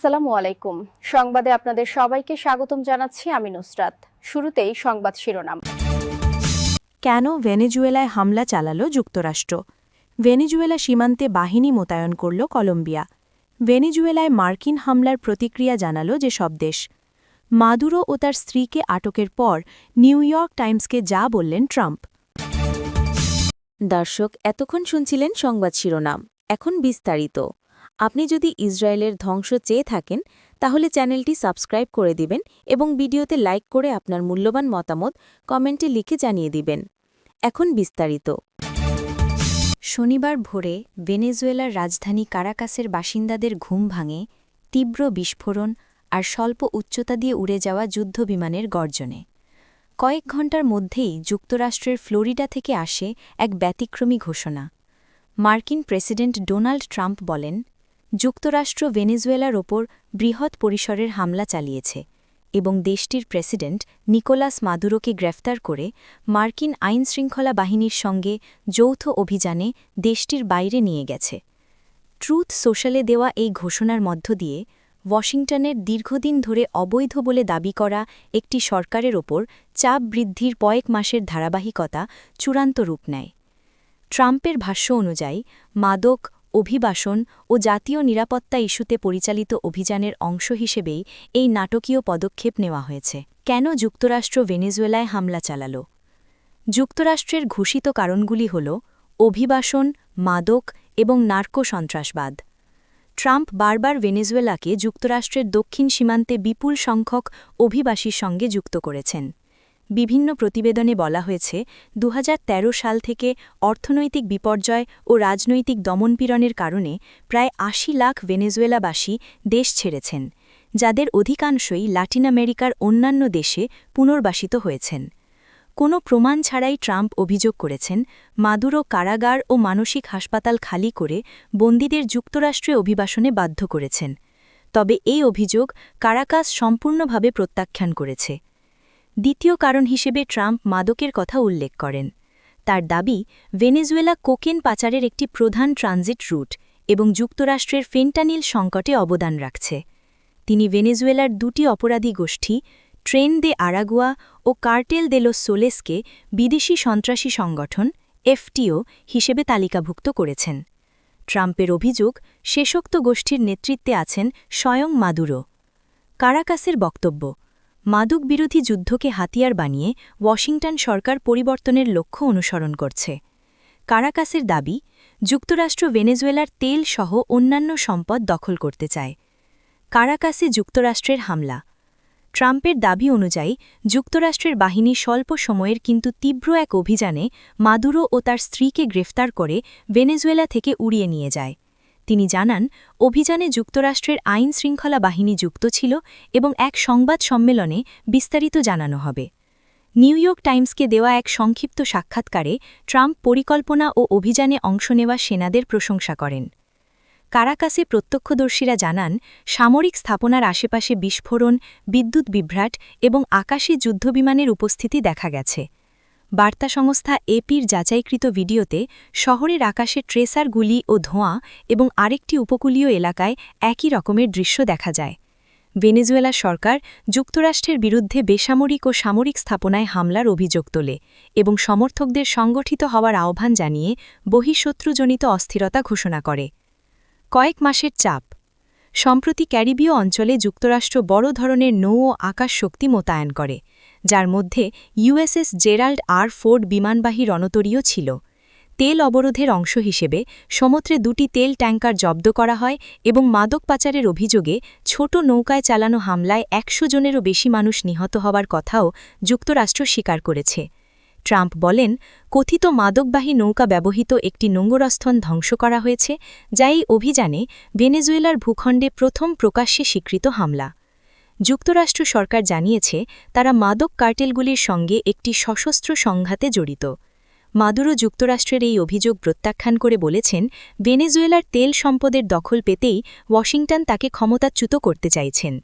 আসসালামু আলাইকুম। সংবাদে আপনাদের সবাইকে স্বাগতম জানাচ্ছি আমি নুসরাত। শুরুতেই সংবাদ শিরোনাম। কেন ভেনেজুয়েলায় হামলা চালাল যুক্তরাষ্ট্র? ভেনেজুয়েলা সীমান্তে বাহিনী মোতায়েন করল কলম্বিয়া। ভেনেজুয়েলায় মার্কিন হামলার প্রতিক্রিয়া জানাল যে সব দেশ। মাদুরো ও তার স্ত্রীকে আটকের পর নিউ ইয়র্ক টাইমসকে যা বললেন ট্রাম্প। দর্শক এতক্ষণ শুনছিলেন সংবাদ শিরোনাম। এখন বিস্তারিত। আপনি যদি ইসরায়েলের ধ্বংস চেয়ে থাকেন, তাহলে চ্যানেলটি সাবস্ক্রাইব করে দিবেন এবং ভিডিওতে লাইক করে আপনার মূল্যবান মতামত কমেন্টে লিখে জানিয়ে দিবেন। এখন বিস্তারিত। শনিবার ভোরে ভেনেজুয়েলার রাজধানী কারাকাসের বাসিন্দাদের ঘুম ভাঙে, তীব্র বিস্ফোরণ আর স্বল্প উচ্চতা দিয়ে উড়ে যাওয়া যুদ্ধবিমানের গর্জনে। কয়েক ঘণ্টার মধ্যেই যুক্তরাষ্ট্রের ফ্লোরিডা থেকে আসে এক ব্যতিক্রমী ঘোষণা। মার্কিন প্রেসিডেন্ট ডোনাল্ড ট্রাম্প বলেন যুক্তরাষ্ট্র ভেনেজুয়েলার ওপর বৃহৎ পরিসরের হামলা চালিয়েছে এবং দেশটির প্রেসিডেন্ট নিকোলাস মাদুরোকে গ্রেফতার করে মার্কিন আইনশৃঙ্খলা বাহিনীর সঙ্গে যৌথ অভিযানে দেশটির বাইরে নিয়ে গেছে। ট্রুথ সোশ্যালে দেওয়া এই ঘোষণার মধ্য দিয়ে ওয়াশিংটনের দীর্ঘদিন ধরে অবৈধ বলে দাবি করা একটি সরকারের ওপর চাপ বৃদ্ধির কয়েক মাসের ধারাবাহিকতা চূড়ান্ত রূপ নেয়। ট্রাম্পের ভাষ্য অনুযায়ী, মাদক অভিবাসন ও জাতীয় নিরাপত্তা ইস্যুতে পরিচালিত অভিযানের অংশ হিসেবেই এই নাটকীয় পদক্ষেপ নেওয়া হয়েছে। কেন যুক্তরাষ্ট্র ভেনেজুয়েলায় হামলা চালাল? যুক্তরাষ্ট্রের ঘোষিত কারণগুলি হল অভিবাসন, মাদক এবং নার্কো সন্ত্রাসবাদ। ট্রাম্প বারবার ভেনেজুয়েলাকে যুক্তরাষ্ট্রের দক্ষিণ সীমান্তে বিপুল সংখ্যক অভিবাসীর সঙ্গে যুক্ত করেছেন। বিভিন্ন প্রতিবেদনে বলা হয়েছে দু হাজার তেরো সাল থেকে অর্থনৈতিক বিপর্যয় ও রাজনৈতিক দমনপীড়নের কারণে প্রায় আশি লাখ ভেনেজুয়েলাবাসী দেশ ছেড়েছেন, যাদের অধিকাংশই লাটিন আমেরিকার অন্যান্য দেশে পুনর্বাসিত হয়েছেন। কোনো প্রমাণ ছাড়াই ট্রাম্প অভিযোগ করেছেন, মাদুরো কারাগার ও মানসিক হাসপাতাল খালি করে বন্দীদের যুক্তরাষ্ট্রে অভিবাসনে বাধ্য করেছেন। তবে এই অভিযোগ কারাকাস সম্পূর্ণভাবে প্রত্যাখ্যান করেছে। দ্বিতীয় কারণ হিসেবে ট্রাম্প মাদকের কথা উল্লেখ করেন। তার দাবি, ভেনেজুয়েলা কোকেন পাচারের একটি প্রধান ট্রানজিট রুট এবং যুক্তরাষ্ট্রের ফেন্টানিল সংকটে অবদান রাখছে। তিনি ভেনেজুয়েলার দুটি অপরাধী গোষ্ঠী, ট্রেন দে আরাগুয়া ও কার্টেল দেলো সোলেসকে বিদেশি সন্ত্রাসী সংগঠন, এফটিও, হিসেবে তালিকাভুক্ত করেছেন। ট্রাম্পের অভিযোগ, শেষোক্ত গোষ্ঠীর নেতৃত্বে আছেন স্বয়ং মাদুরো। কারাকাসের বক্তব্য মাদক বিরোধী যুদ্ধকে হাতিয়ার বানিয়ে ওয়াশিংটন সরকার পরিবর্তনের লক্ষ্য অনুসরণ করছে। কারাকাসের দাবি, যুক্তরাষ্ট্র ভেনেজুয়েলার তেল সহ অন্যান্য সম্পদ দখল করতে চায়। কারাকাসে যুক্তরাষ্ট্রের হামলা। ট্রাম্পের দাবি অনুযায়ী, যুক্তরাষ্ট্রের বাহিনী স্বল্প সময়ের কিন্তু তীব্র এক অভিযানে মাদুরো ও তার স্ত্রীকে গ্রেফতার করে ভেনেজুয়েলা থেকে উড়িয়ে নিয়ে যায়। তিনি জানান, অভিযানে যুক্তরাষ্ট্রের আইন শৃঙ্খলা বাহিনী যুক্ত ছিল এবং এক সংবাদ সম্মেলনে বিস্তারিত জানানো হবে। নিউ ইয়র্ক টাইমসকে দেওয়া এক সংক্ষিপ্ত সাক্ষাৎকারে ট্রাম্প পরিকল্পনা ও অভিযানে অংশ নেওয়া সেনাদের প্রশংসা করেন। কারাকাসে প্রত্যক্ষদর্শীরা জানান, সামরিক স্থাপনার আশেপাশে বিস্ফোরণ, বিদ্যুৎ বিভ্রাট এবং আকাশে যুদ্ধবিমানের উপস্থিতি দেখা গেছে। বার্তা সংস্থা এপির যাচাইকৃত ভিডিওতে শহরের আকাশে ট্রেসার গুলি ও ধোঁয়া এবং আরেকটি উপকূলীয় এলাকায় একই রকমের দৃশ্য দেখা যায়। ভেনেজুয়েলা সরকার যুক্তরাষ্ট্রের বিরুদ্ধে বেসামরিক ও সামরিক স্থাপনায় হামলার অভিযোগ তোলে এবং সমর্থকদের সংগঠিত হওয়ার আহ্বান জানিয়ে বহিঃশত্রুজনিত অস্থিরতা ঘোষণা করে। কয়েক মাসের চাপ। সম্প্রতি ক্যারিবীয় অঞ্চলে যুক্তরাষ্ট্র বড় ধরনের নৌ ও আকাশ শক্তি মোতায়েন করে। যার মধ্যে ইউএসএস জেরাল্ড আর ফোর্ড বিমানবাহী রণতরীয় ছিল। তেল অবরোধের অংশ হিসেবে সমুদ্রে দুটি তেল ট্যাঙ্কার জব্দ করা হয় এবং মাদক পাচারের অভিযোগে ছোট নৌকায় চালানো হামলায় একশো জনেরও বেশি মানুষ নিহত হওয়ার কথাও যুক্তরাষ্ট্র স্বীকার করেছে। ট্রাম্প বলেন, কথিত মাদকবাহী নৌকা ব্যবহৃত একটি নোঙ্গরস্থন ধ্বংস করা হয়েছে, যা এই অভিযানে ভেনেজুয়েলার ভূখণ্ডে প্রথম প্রকাশ্যে স্বীকৃত হামলা। যুক্তরাষ্ট্র সরকার জানিয়েছে, তারা মাদক কার্টেলগুলির সঙ্গে একটি সশস্ত্র সংঘাতে জড়িত। মাদুরো যুক্তরাষ্ট্রের এই অভিযোগ প্রত্যাখ্যান করে বলেছেন, ভেনেজুয়েলার তেল সম্পদের দখল পেতেই ওয়াশিংটন তাকে ক্ষমতাচ্যুত করতে চাইছেন।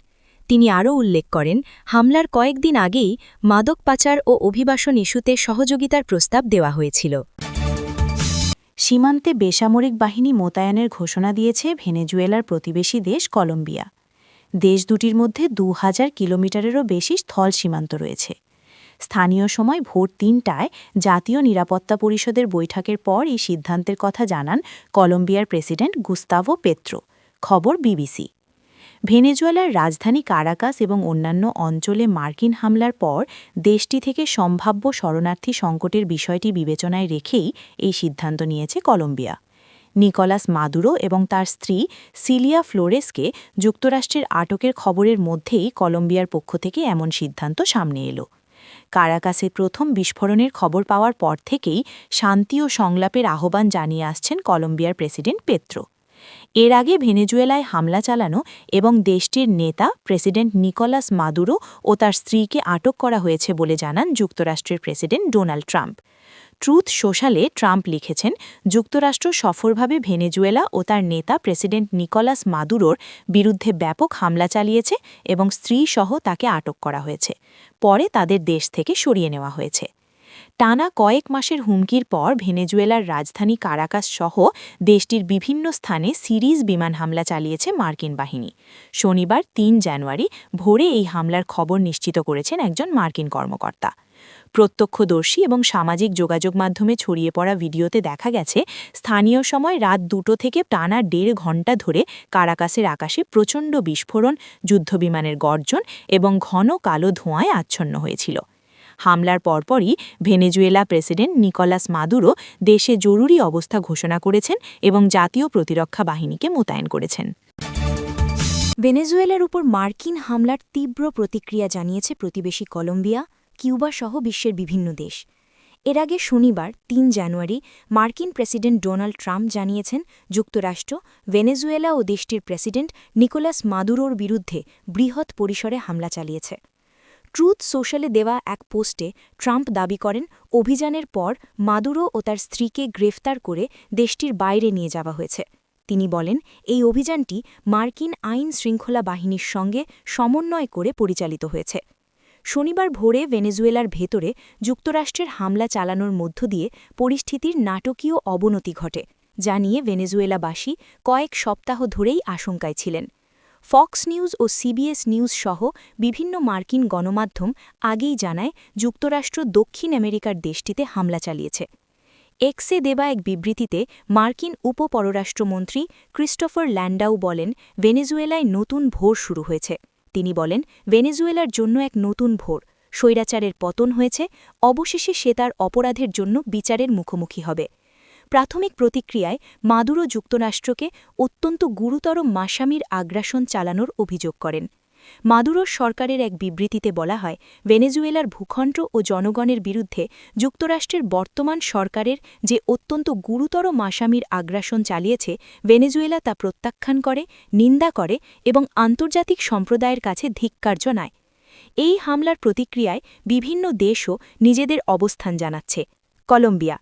তিনি আরও উল্লেখ করেন, হামলার কয়েকদিন আগেই মাদক পাচার ও অভিবাসন ইস্যুতে সহযোগিতার প্রস্তাব দেওয়া হয়েছিল। সীমান্তে বেসামরিক বাহিনী মোতায়েনের ঘোষণা দিয়েছে ভেনেজুয়েলার প্রতিবেশী দেশ কলম্বিয়া। দেশ দুটির মধ্যে দু হাজার কিলোমিটারেরও বেশি স্থল সীমান্ত রয়েছে। স্থানীয় সময় ভোর তিনটায় জাতীয় নিরাপত্তা পরিষদের বৈঠকের পর এই সিদ্ধান্তের কথা জানান কলম্বিয়ার প্রেসিডেন্ট গুস্তাভো পেত্রো। খবর বিবিসি। ভেনেজুয়েলার রাজধানী কারাকাস এবং অন্যান্য অঞ্চলে মার্কিন হামলার পর দেশটি থেকে সম্ভাব্য শরণার্থী সংকটের বিষয়টি বিবেচনায় রেখেই এই সিদ্ধান্ত নিয়েছে কলম্বিয়া। নিকোলাস মাদুরো এবং তার স্ত্রী সিলিয়া ফ্লোরেসকে যুক্তরাষ্ট্রের আটকের খবরের মধ্যেই কলম্বিয়ার পক্ষ থেকে এমন সিদ্ধান্ত সামনে এলো। কারাকাসে প্রথম বিস্ফোরণের খবর পাওয়ার পর থেকেই শান্তি ও সংলাপের আহ্বান জানিয়ে আসছেন কলম্বিয়ার প্রেসিডেন্ট পেত্রো। এর আগে ভেনেজুয়েলায় হামলা চালানো এবং দেশটির নেতা প্রেসিডেন্ট নিকোলাস মাদুরো ও তার স্ত্রীকে আটক করা হয়েছে বলে জানান যুক্তরাষ্ট্রের প্রেসিডেন্ট ডোনাল্ড ট্রাম্প। ট্রুথ সোশ্যালে ট্রাম্প লিখেছেন, যুক্তরাষ্ট্র সফরভাবে ভেনেজুয়েলা ও তার নেতা প্রেসিডেন্ট নিকোলাস মাদুরোর বিরুদ্ধে ব্যাপক হামলা চালিয়েছে এবং স্ত্রী সহ তাকে আটক করা হয়েছে। পরে তাদের দেশ থেকে সরিয়ে নেওয়া হয়েছে। টানা কয়েক মাসের হুমকির পর ভেনেজুয়েলার রাজধানী কারাকাস সহ দেশটির বিভিন্ন স্থানে সিরিজ বিমান হামলা চালিয়েছে মার্কিন বাহিনী। শনিবার তিন জানুয়ারি ভোরে এই হামলার খবর নিশ্চিত করেছেন একজন মার্কিন কর্মকর্তা। প্রত্যক্ষদর্শী এবং সামাজিক যোগাযোগ মাধ্যমে ছড়িয়ে পড়া ভিডিওতে দেখা গেছে, স্থানীয় সময় রাত দুটো থেকে টানা দেড় ঘণ্টা ধরে কারাকাসের আকাশে প্রচণ্ড বিস্ফোরণ, যুদ্ধবিমানের গর্জন এবং ঘন কালো ধোঁয়ায় আচ্ছন্ন হয়েছিল। হামলার পরপরই ভেনেজুয়েলা প্রেসিডেন্ট নিকোলাস মাদুরো দেশে জরুরি অবস্থা ঘোষণা করেছেন এবং জাতীয় প্রতিরক্ষা বাহিনীকে মোতায়েন করেছেন। ভেনেজুয়েলার উপর মার্কিন হামলার তীব্র প্রতিক্রিয়া জানিয়েছে প্রতিবেশী কলম্বিয়া। কিউবা সহ বিশ্বের বিভিন্ন দেশ। এর আগে শনিবার, তিন জানুয়ারি, মার্কিন প্রেসিডেন্ট ডোনাল্ড ট্রাম্প জানিয়েছেন যুক্তরাষ্ট্র, ভেনেজুয়েলা ও দেশটির প্রেসিডেন্ট নিকোলাস মাদুরোর বিরুদ্ধে বৃহৎ পরিসরে হামলা চালিয়েছে। ট্রুথ সোশ্যালে দেওয়া এক পোস্টে ট্রাম্প দাবি করেন, অভিযানের পর মাদুরো ও তার স্ত্রীকে গ্রেফতার করে দেশটির বাইরে নিয়ে যাওয়া হয়েছে। তিনি বলেন, এই অভিযানটি মার্কিন আইন শৃঙ্খলা বাহিনীর সঙ্গে সমন্বয় করে পরিচালিত হয়েছে। শনিবার ভোরে ভেনেজুয়েলার ভেতরে যুক্তরাষ্ট্রের হামলা চালানোর মধ্য দিয়ে পরিস্থিতির নাটকীয় অবনতি ঘটে, যা নিয়ে ভেনেজুয়েলাবাসী কয়েক সপ্তাহ ধরেই আশঙ্কায় ছিলেন। ফক্স নিউজ ও সিবিএস নিউজ সহ বিভিন্ন মার্কিন গণমাধ্যম আগেই জানায় যুক্তরাষ্ট্র দক্ষিণ আমেরিকার দেশটিতে হামলা চালিয়েছে। এক্সে দেবা এক বিবৃতিতে মার্কিন উপপররাষ্ট্রমন্ত্রী ক্রিস্টোফার ল্যান্ডাউ বলেন, ভেনেজুয়েলায় নতুন ভোর শুরু হয়েছে। তিনি বলেন, ভেনেজুয়েলার জন্য এক নতুন ভোর। স্বৈরাচারের পতন হয়েছে, অবশেষে সে তার অপরাধের জন্য বিচারের মুখোমুখি হবে। প্রাথমিক প্রতিক্রিয়ায় মাদুরো যুক্তরাষ্ট্রকে অত্যন্ত গুরুতর মাসামির আগ্রাসন চালানোর অভিযোগ করেন। মাদুরোর সরকারের এক বিবৃতিতে বলা হয়, ভেনেজুয়েলার ভূখণ্ড ও জনগণের বিরুদ্ধে যুক্তরাষ্ট্রের বর্তমান সরকারের যে অত্যন্ত গুরুতর মাসামির আগ্রাসন চালিয়েছে, ভেনেজুয়েলা তা প্রত্যাখ্যান করে, নিন্দা করে এবং আন্তর্জাতিক সম্প্রদায়ের কাছে ধিক্কার জানায়। এই হামলার প্রতিক্রিয়ায় বিভিন্ন দেশও নিজেদের অবস্থান জানাচ্ছে। কলম্বিয়া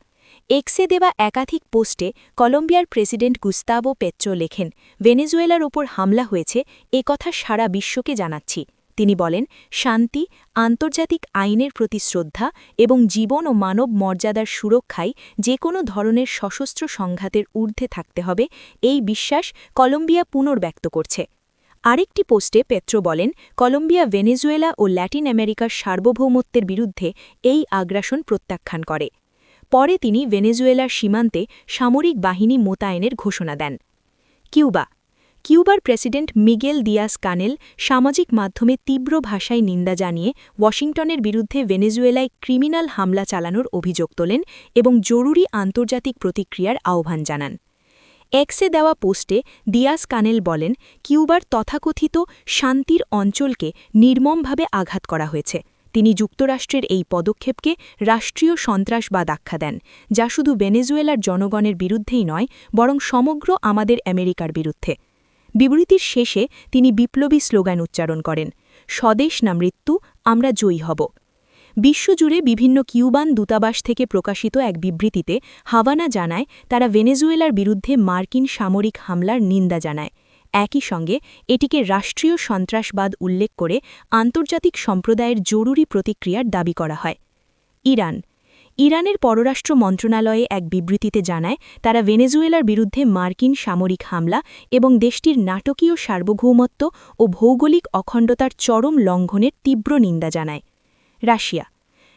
এক্সে দেওয়া একাধিক পোস্টে কলম্বিয়ার প্রেসিডেন্ট গুস্তাবো পেট্রো লেখেন, ভেনেজুয়েলার ওপর হামলা হয়েছে, এ কথা সারা বিশ্বকে জানাচ্ছি। তিনি বলেন, শান্তি, আন্তর্জাতিক আইনের প্রতি শ্রদ্ধা এবং জীবন ও মানব মর্যাদার সুরক্ষায় যে কোনো ধরনের সশস্ত্র সংঘাতের ঊর্ধ্বে থাকতে হবে, এই বিশ্বাস কলম্বিয়া পুনর্ব্যক্ত করছে। আরেকটি পোস্টে পেত্রো বলেন, কলম্বিয়া, ভেনেজুয়েলা ও ল্যাটিন আমেরিকার সার্বভৌমত্বের বিরুদ্ধে এই আগ্রাসন প্রত্যাখ্যান করে। পরে তিনি ভেনেজুয়েলার সীমান্তে সামরিক বাহিনী মোতায়েনের ঘোষণা দেন। কিউবা। কিউবার প্রেসিডেন্ট মিগেল দিয়াস কানেল সামাজিক মাধ্যমে তীব্র ভাষায় নিন্দা জানিয়ে ওয়াশিংটনের বিরুদ্ধে ভেনেজুয়েলায় ক্রিমিনাল হামলা চালানোর অভিযোগ তোলেন এবং জরুরি আন্তর্জাতিক প্রতিক্রিয়ার আহ্বান জানান। এক্সে দেওয়া পোস্টে দিয়াস কানেল বলেন, কিউবার তথাকথিত শান্তির অঞ্চলকে নির্মমভাবে আঘাত করা হয়েছে। তিনি যুক্তরাষ্ট্রের এই পদক্ষেপকে রাষ্ট্রীয় সন্ত্রাসবাদ আখ্যা দেন, যা শুধু ভেনেজুয়েলার জনগণের বিরুদ্ধেই নয়, বরং সমগ্র আমাদের আমেরিকার বিরুদ্ধে। বিবৃতির শেষে তিনি বিপ্লবী স্লোগান উচ্চারণ করেন, স্বদেশ না মৃত্যু, আমরা জয়ী হব। বিশ্বজুড়ে বিভিন্ন কিউবান দূতাবাস থেকে প্রকাশিত এক বিবৃতিতে হাভানা জানায়, তারা ভেনেজুয়েলার বিরুদ্ধে মার্কিন সামরিক হামলার নিন্দা জানায়। একই সঙ্গে এটিকে রাষ্ট্রীয় সন্ত্রাসবাদ উল্লেখ করে আন্তর্জাতিক সম্প্রদায়ের জরুরি প্রতিক্রিয়ার দাবি করা হয়। ইরান। ইরানের পররাষ্ট্র মন্ত্রণালয়ে এক বিবৃতিতে জানায়, তারা ভেনেজুয়েলার বিরুদ্ধে মার্কিন সামরিক হামলা এবং দেশটির নাটকীয় সার্বভৌমত্ব ও ভৌগোলিক অখণ্ডতার চরম লঙ্ঘনের তীব্র নিন্দা জানায়। রাশিয়া।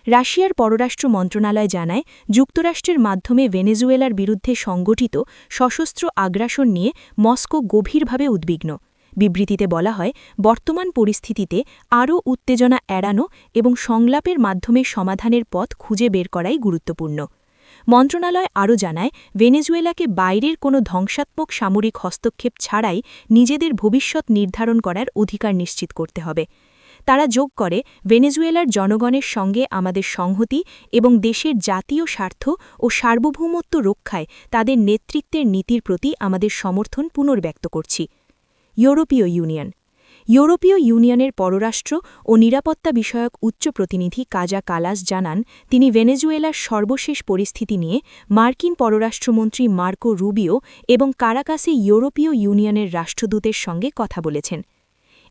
রাশিয়ার পররাষ্ট্র মন্ত্রণালয় জানায়, যুক্তরাষ্ট্রের মাধ্যমে ভেনেজুয়েলার বিরুদ্ধে সংগঠিত সশস্ত্র আগ্রাসন নিয়ে মস্কো গভীরভাবে উদ্বিগ্ন। বিবৃতিতে বলা হয়, বর্তমান পরিস্থিতিতে আরও উত্তেজনা এড়ানো এবং সংলাপের মাধ্যমে সমাধানের পথ খুঁজে বের করাই গুরুত্বপূর্ণ। মন্ত্রণালয় আরও জানায়, ভেনেজুয়েলাকে বাইরের কোনো ধ্বংসাত্মক সামরিক হস্তক্ষেপ ছাড়াই নিজেদের ভবিষ্যৎ নির্ধারণ করার অধিকার নিশ্চিত করতে হবে। তারা যোগ করে ভেনেজুয়েলার জনগণের সঙ্গে আমাদের সংহতি এবং দেশের জাতীয় স্বার্থ ও সার্বভৌমত্ব রক্ষায় তাদের নেতৃত্বের নীতির প্রতি আমাদের সমর্থন পুনর্ব্যক্ত করছি। ইউরোপীয় ইউনিয়ন। ইউরোপীয় ইউনিয়নের পররাষ্ট্র ও নিরাপত্তা বিষয়ক উচ্চ প্রতিনিধি কাজা কালাস জানান, তিনি ভেনেজুয়েলার সর্বশেষ পরিস্থিতি নিয়ে মার্কিন পররাষ্ট্রমন্ত্রী মার্কো রুবিও এবং কারাকাসে ইউরোপীয় ইউনিয়নের রাষ্ট্রদূতের সঙ্গে কথা বলেছেন।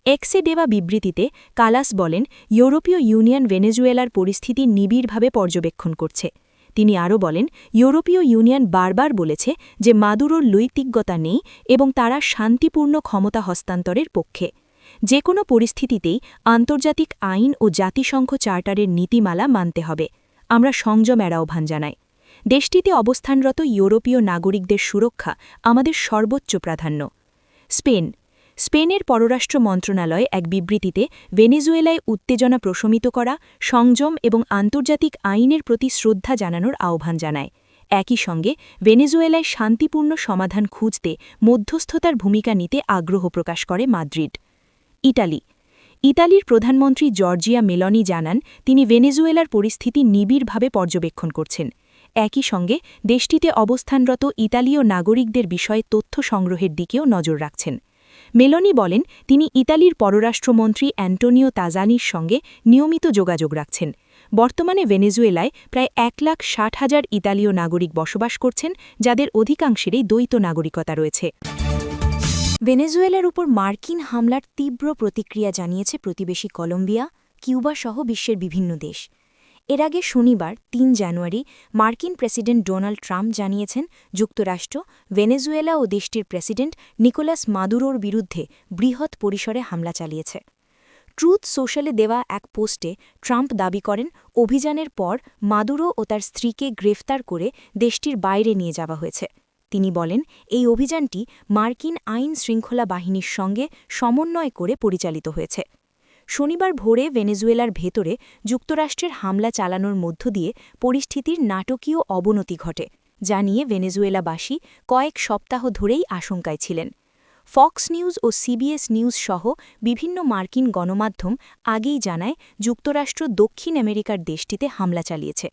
এক্সে দেওয়া বিবৃতিতে কালাস বলেন, ইউরোপীয় ইউনিয়ন ভেনেজুয়েলার পরিস্থিতি নিবিড়ভাবে পর্যবেক্ষণ করছে। তিনি আরও বলেন, ইউরোপীয় ইউনিয়ন বারবার বলেছে যে মাদুরোর লৈতিজ্ঞতা নেই এবং তারা শান্তিপূর্ণ ক্ষমতা হস্তান্তরের পক্ষে। যে কোনো পরিস্থিতিতেই আন্তর্জাতিক আইন ও জাতিসংঘ চার্টারের নীতিমালা মানতে হবে। আমরা সংযমের আহ্বান জানাই। দেশটিতে অবস্থানরত ইউরোপীয় নাগরিকদের সুরক্ষা আমাদের সর্বোচ্চ প্রাধান্য। স্পেন স্পেনের পররাষ্ট্র মন্ত্রণালয় এক বিবৃতিতে ভেনেজুয়েলায় উত্তেজনা প্রশমিত করা, সংযম এবং আন্তর্জাতিক আইনের প্রতি শ্রদ্ধা জানানোর আহ্বান জানায়। একই সঙ্গে ভেনেজুয়েলায় শান্তিপূর্ণ সমাধান খুঁজতে মধ্যস্থতার ভূমিকা নিতে আগ্রহ প্রকাশ করে মাদ্রিদ। ইটালি ইতালির প্রধানমন্ত্রী জর্জিয়া মেলনি জানান, তিনি ভেনেজুয়েলার পরিস্থিতি নিবিড়ভাবে পর্যবেক্ষণ করছেন। একই সঙ্গে দেশটিতে অবস্থানরত ইতালীয় নাগরিকদের বিষয়ে তথ্য সংগ্রহের দিকেও নজর রাখছেন। মেলনি বলেন, তিনি ইতালির পররাষ্ট্রমন্ত্রী অ্যান্টোনিও তাজানির সঙ্গে নিয়মিত যোগাযোগ রাখছেন। বর্তমানে ভেনেজুয়েলায় প্রায় এক লাখ ষাট হাজার ইতালীয় নাগরিক বসবাস করছেন, যাদের অধিকাংশেরই দ্বৈত নাগরিকতা রয়েছে। ভেনেজুয়েলার উপর মার্কিন হামলার তীব্র প্রতিক্রিয়া জানিয়েছে প্রতিবেশী কলম্বিয়া, কিউবা সহ বিশ্বের বিভিন্ন দেশ। এর আগে শনিবার, তিন জানুয়ারি, মার্কিন প্রেসিডেন্ট ডোনাল্ড ট্রাম্প জানিয়েছেন যুক্তরাষ্ট্র, ভেনেজুয়েলা ও দেশটির প্রেসিডেন্ট নিকোলাস মাদুরোর বিরুদ্ধে বৃহৎ পরিসরে হামলা চালিয়েছে। ট্রুথ সোশ্যালে দেওয়া এক পোস্টে ট্রাম্প দাবি করেন, অভিযানের পর মাদুরো ও তার স্ত্রীকে গ্রেফতার করে দেশটির বাইরে নিয়ে যাওয়া হয়েছে। তিনি বলেন, এই অভিযানটি মার্কিন আইন শৃঙ্খলা বাহিনীর সঙ্গে সমন্বয় করে পরিচালিত হয়েছে। শনিবার ভোরে ভেনেজুয়েলার ভেতরে যুক্তরাষ্ট্রের হামলা চালানোর মধ্য দিয়ে পরিস্থিতির নাটকীয় অবনতি ঘটে, যা নিয়ে ভেনেজুয়েলাবাসী কয়েক সপ্তাহ ধরেই আশঙ্কায় ছিলেন। ফক্স নিউজ ও সিবিএস নিউজ সহ বিভিন্ন মার্কিন গণমাধ্যম আগেই জানায় যুক্তরাষ্ট্র দক্ষিণ আমেরিকার দেশটিতে হামলা চালিয়েছে।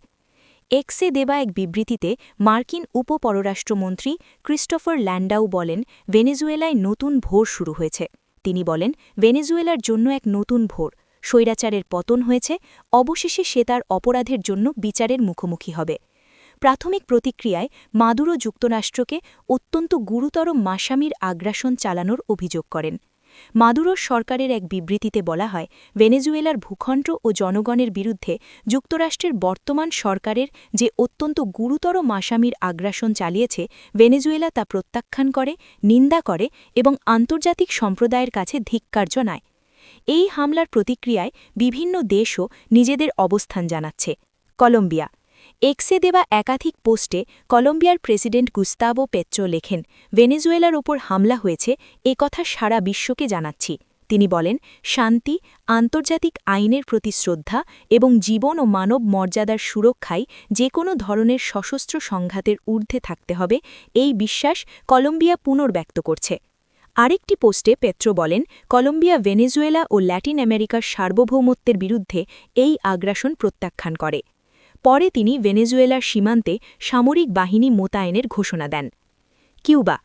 এক্সে দেবা এক বিবৃতিতে মার্কিন উপপররাষ্ট্রমন্ত্রী ক্রিস্টোফার ল্যান্ডাউ বলেন, ভেনেজুয়েলায় নতুন ভোর শুরু হয়েছে। তিনি বলেন, ভেনেজুয়েলার জন্য এক নতুন ভোর। স্বৈরাচারের পতন হয়েছে, অবশেষে সে তার অপরাধের জন্য বিচারের মুখোমুখি হবে। প্রাথমিক প্রতিক্রিয়ায় মাদুরো যুক্তরাষ্ট্রকে অত্যন্ত গুরুতর মাসামির আগ্রাসন চালানোর অভিযোগ করেন। মাদুরোর সরকারের এক বিবৃতিতে বলা হয়, ভেনেজুয়েলার ভূখণ্ড ও জনগণের বিরুদ্ধে যুক্তরাষ্ট্রের বর্তমান সরকারের যে অত্যন্ত গুরুতর মাসামির আগ্রাসন চালিয়েছে, ভেনেজুয়েলা তা প্রত্যাখ্যান করে, নিন্দা করে এবং আন্তর্জাতিক সম্প্রদায়ের কাছে ধিক্কার জানায়। এই হামলার প্রতিক্রিয়ায় বিভিন্ন দেশও নিজেদের অবস্থান জানাচ্ছে। কলম্বিয়া এক্সে দেওয়া একাধিক পোস্টে কলম্বিয়ার প্রেসিডেন্ট গুস্তাবো পেচ্চো লেখেন, ভেনেজুয়েলার ওপর হামলা হয়েছে, এ কথা সারা বিশ্বকে জানাচ্ছি। তিনি বলেন, শান্তি, আন্তর্জাতিক আইনের প্রতি শ্রদ্ধা এবং জীবন ও মানব মর্যাদার সুরক্ষায় যে কোনো ধরনের সশস্ত্র সংঘাতের ঊর্ধ্বে থাকতে হবে, এই বিশ্বাস কলম্বিয়া পুনর্ব্যক্ত করছে। আরেকটি পোস্টে পেত্রো বলেন, কলম্বিয়া, ভেনেজুয়েলা ও ল্যাটিন আমেরিকার সার্বভৌমত্বের বিরুদ্ধে এই আগ্রাসন প্রত্যাখ্যান করে। পরে তিনি ভেনেজুয়েলার সীমান্তে সামরিক বাহিনী মোতায়েনের ঘোষণা দেন। কিউবা।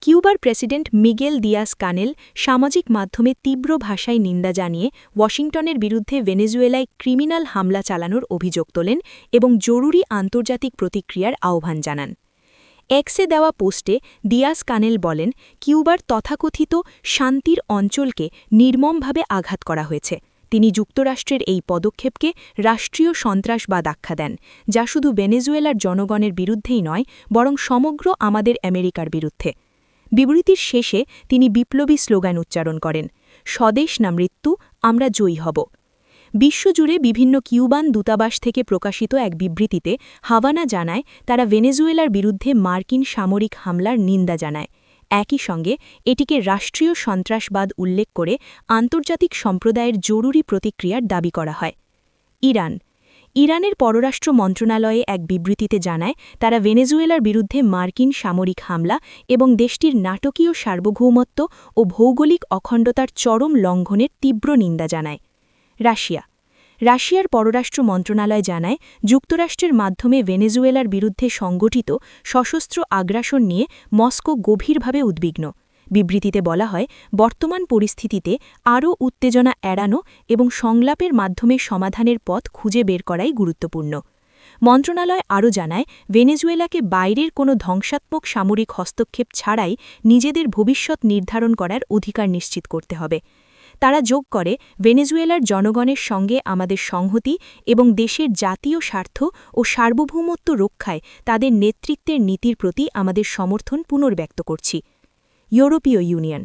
কিউবার প্রেসিডেন্ট মিগেল দিয়াস কানেল সামাজিক মাধ্যমে তীব্র ভাষায় নিন্দা জানিয়ে ওয়াশিংটনের বিরুদ্ধে ভেনেজুয়েলায় ক্রিমিনাল হামলা চালানোর অভিযোগ তোলেন এবং জরুরি আন্তর্জাতিক প্রতিক্রিয়ার আহ্বান জানান। এক্সে দেওয়া পোস্টে দিয়াস কানেল বলেন, কিউবার তথাকথিত শান্তির অঞ্চলকে নির্মমভাবে আঘাত করা হয়েছে। তিনি যুক্তরাষ্ট্রের এই পদক্ষেপকে রাষ্ট্রীয় সন্ত্রাসবাদ আখ্যা দেন, যা শুধু ভেনেজুয়েলার জনগণের বিরুদ্ধেই নয়, বরং সমগ্র আমাদের আমেরিকার বিরুদ্ধে। বিবৃতির শেষে তিনি বিপ্লবী স্লোগান উচ্চারণ করেন, স্বদেশ না মৃত্যু, আমরা জয়ী হব। বিশ্বজুড়ে বিভিন্ন কিউবান দূতাবাস থেকে প্রকাশিত এক বিবৃতিতে হাভানা জানায়, তারা ভেনেজুয়েলার বিরুদ্ধে মার্কিন সামরিক হামলার নিন্দা জানায়। একই সঙ্গে এটিকে রাষ্ট্রীয় সন্ত্রাসবাদ উল্লেখ করে আন্তর্জাতিক সম্প্রদায়ের জরুরি প্রতিক্রিয়ার দাবি করা হয়। ইরান। ইরানের পররাষ্ট্র মন্ত্রণালয়ে এক বিবৃতিতে জানায়, তারা ভেনেজুয়েলার বিরুদ্ধে মার্কিন সামরিক হামলা এবং দেশটির নাটকীয় সার্বভৌমত্ব ও ভৌগোলিক অখণ্ডতার চরম লঙ্ঘনের তীব্র নিন্দা জানায়। রাশিয়া। রাশিয়ার পররাষ্ট্র মন্ত্রণালয় জানায়, যুক্তরাষ্ট্রের মাধ্যমে ভেনেজুয়েলার বিরুদ্ধে সংগঠিত সশস্ত্র আগ্রাসন নিয়ে মস্কো গভীরভাবে উদ্বিগ্ন। বিবৃতিতে বলা হয়, বর্তমান পরিস্থিতিতে আরও উত্তেজনা এড়ানো এবং সংলাপের মাধ্যমে সমাধানের পথ খুঁজে বের করাই গুরুত্বপূর্ণ। মন্ত্রণালয় আরও জানায়, ভেনেজুয়েলাকে বাইরের কোনো ধ্বংসাত্মক সামরিক হস্তক্ষেপ ছাড়াই নিজেদের ভবিষ্যৎ নির্ধারণ করার অধিকার নিশ্চিত করতে হবে। তারা যোগ করে ভেনেজুয়েলার জনগণের সঙ্গে আমাদের সংহতি এবং দেশের জাতীয় স্বার্থ ও সার্বভৌমত্ব রক্ষায় তাদের নেতৃত্বের নীতির প্রতি আমাদের সমর্থন পুনর্ব্যক্ত করছি। ইউরোপীয় ইউনিয়ন।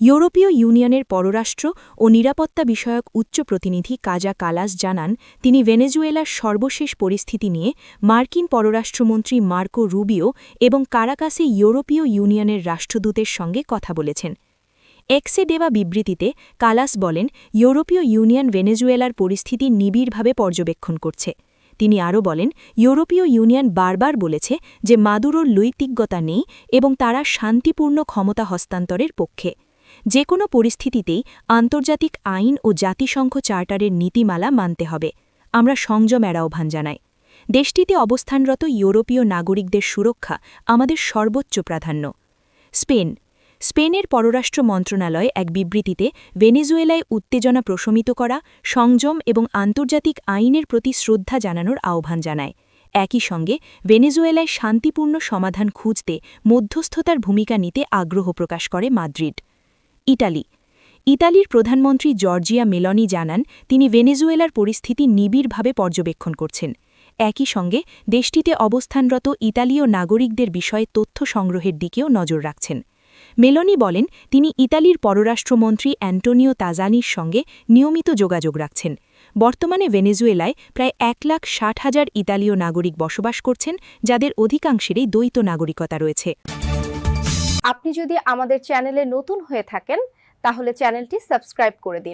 ইউরোপীয় ইউনিয়নের পররাষ্ট্র ও নিরাপত্তা বিষয়ক উচ্চ প্রতিনিধি কাজা কালাস জানান, তিনি ভেনেজুয়েলার সর্বশেষ পরিস্থিতি নিয়ে মার্কিন পররাষ্ট্রমন্ত্রী মার্কো রুবিও এবং কারাকাসে ইউরোপীয় ইউনিয়নের রাষ্ট্রদূতের সঙ্গে কথা বলেছেন। এক্সে দেওয়া বিবৃতিতে কালাস বলেন, ইউরোপীয় ইউনিয়ন ভেনেজুয়েলার পরিস্থিতি নিবিড়ভাবে পর্যবেক্ষণ করছে। তিনি আরও বলেন, ইউরোপীয় ইউনিয়ন বারবার বলেছে যে মাদুরোর লৈতিজ্ঞতা নেই এবং তারা শান্তিপূর্ণ ক্ষমতা হস্তান্তরের পক্ষে। যে কোনো পরিস্থিতিতেই আন্তর্জাতিক আইন ও জাতিসংঘ চার্টারের নীতিমালা মানতে হবে। আমরা সংযমের আহ্বান জানাই। দেশটিতে অবস্থানরত ইউরোপীয় নাগরিকদের সুরক্ষা আমাদের সর্বোচ্চ প্রাধান্য। স্পেন স্পেনের পররাষ্ট্র মন্ত্রণালয় এক বিবৃতিতে ভেনেজুয়েলায় উত্তেজনা প্রশমিত করা, সংযম এবং আন্তর্জাতিক আইনের প্রতি শ্রদ্ধা জানানোর আহ্বান জানায়। একই সঙ্গে ভেনেজুয়েলায় শান্তিপূর্ণ সমাধান খুঁজতে মধ্যস্থতার ভূমিকা নিতে আগ্রহ প্রকাশ করে মাদ্রিদ। ইটালি ইতালির প্রধানমন্ত্রী জর্জিয়া মেলনি জানান, তিনি ভেনেজুয়েলার পরিস্থিতি নিবিড়ভাবে পর্যবেক্ষণ করছেন। একই সঙ্গে দেশটিতে অবস্থানরত ইতালীয় নাগরিকদের বিষয়ে তথ্য সংগ্রহের দিকেও নজর রাখছেন। মেলনি বলেন, তিনি ইতালির পররাষ্ট্রমন্ত্রী অ্যান্টোনিও তাজানির সঙ্গে নিয়মিত যোগাযোগ রাখছেন। বর্তমানে ভেনেজুয়েলায় প্রায় এক লাখ ষাট হাজার ইতালীয় নাগরিক বসবাস করছেন, যাদের অধিকাংশেরই দ্বৈত নাগরিকতা রয়েছে। আপনি যদি আমাদের চ্যানেলে নতুন হয়ে থাকেন, তাহলে চ্যানেলটি সাবস্ক্রাইব করে দিন।